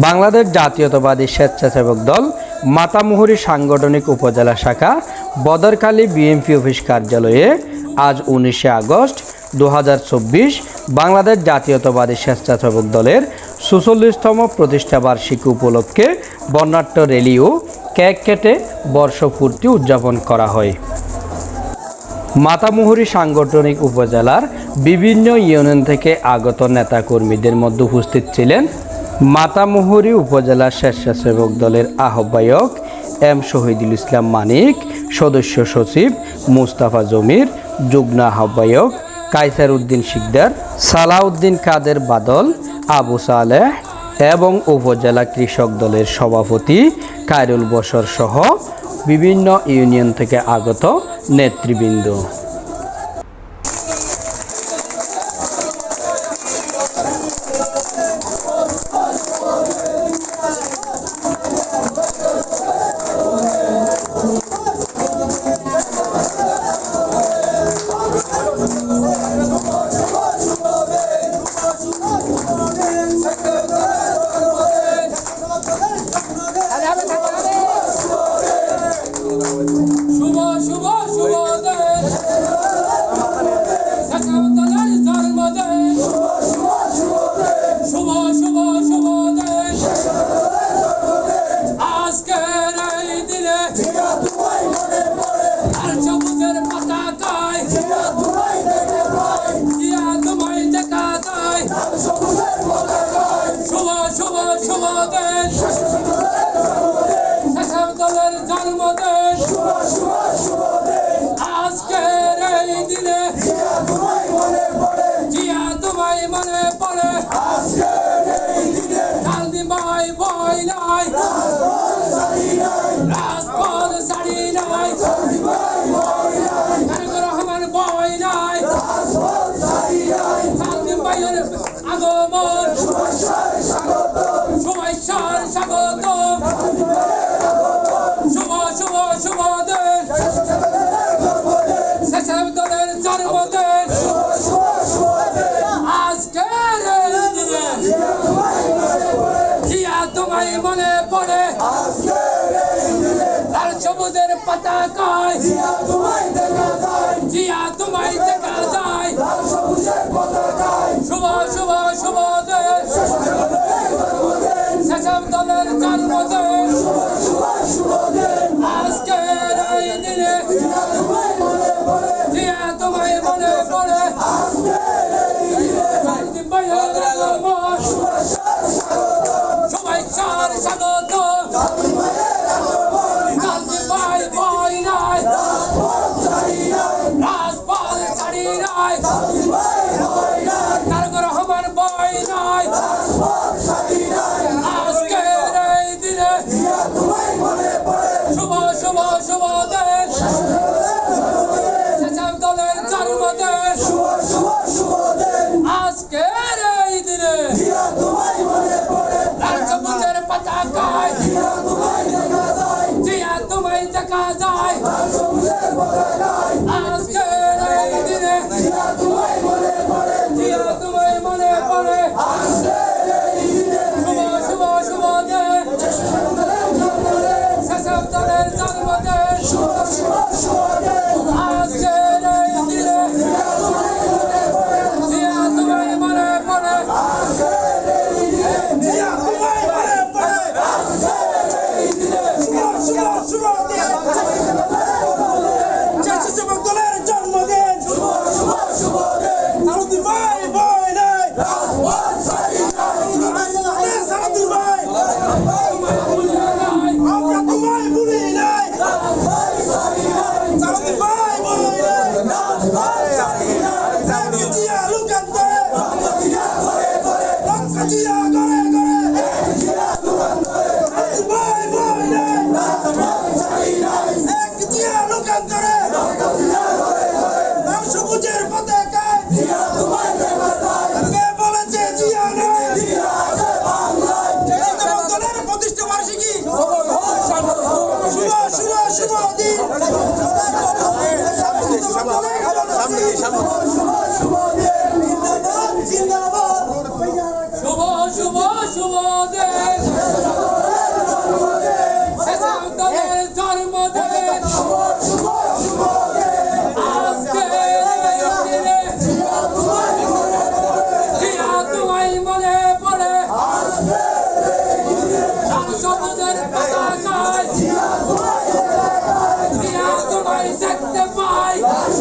বাংলাদেশ জাতীয়তাবাদী স্বেচ্ছাসেবক দল মাতামুহুরী সাংগঠনিক উপজেলা শাখা বদরখালী বিএমপি অফিস কার্যালয়ে আজ উনিশে আগস্ট দু বাংলাদেশ জাতীয়তাবাদী স্বেচ্ছাসেবক দলের সুচল্লিশতম প্রতিষ্ঠা বার্ষিকী উপলক্ষে বর্ণাঢ্য র্যালি ও কেক কেটে বর্ষপূর্তি উদযাপন করা হয়। মাতামুহুরী সাংগঠনিক উপজেলার বিভিন্ন ইউনিয়ন থেকে আগত নেতাকর্মীদের মধ্যে উপস্থিত ছিলেন মাতামুহুরী উপজেলা স্বেচ্ছাসেবক দলের আহ্বায়ক এম শহীদুল ইসলাম মানিক, সদস্য সচিব মুস্তাফা জমির, যুগ্ম আহ্বায়ক কাইসার উদ্দিন শিকদার, সালাউদ্দিন কাদের বাদল, আবু সালেহ এবং উপজেলা কৃষক দলের সভাপতি কায়রুল বসর সহ বিভিন্ন ইউনিয়ন থেকে আগত নেতৃবৃন্দ। Thomas. পড়ে লাল সবুজের পতাকায় জিয়া তোমায় দেখা যায় শুভ শুভ শুভ দিন Dear, who are you? Dear, who are you?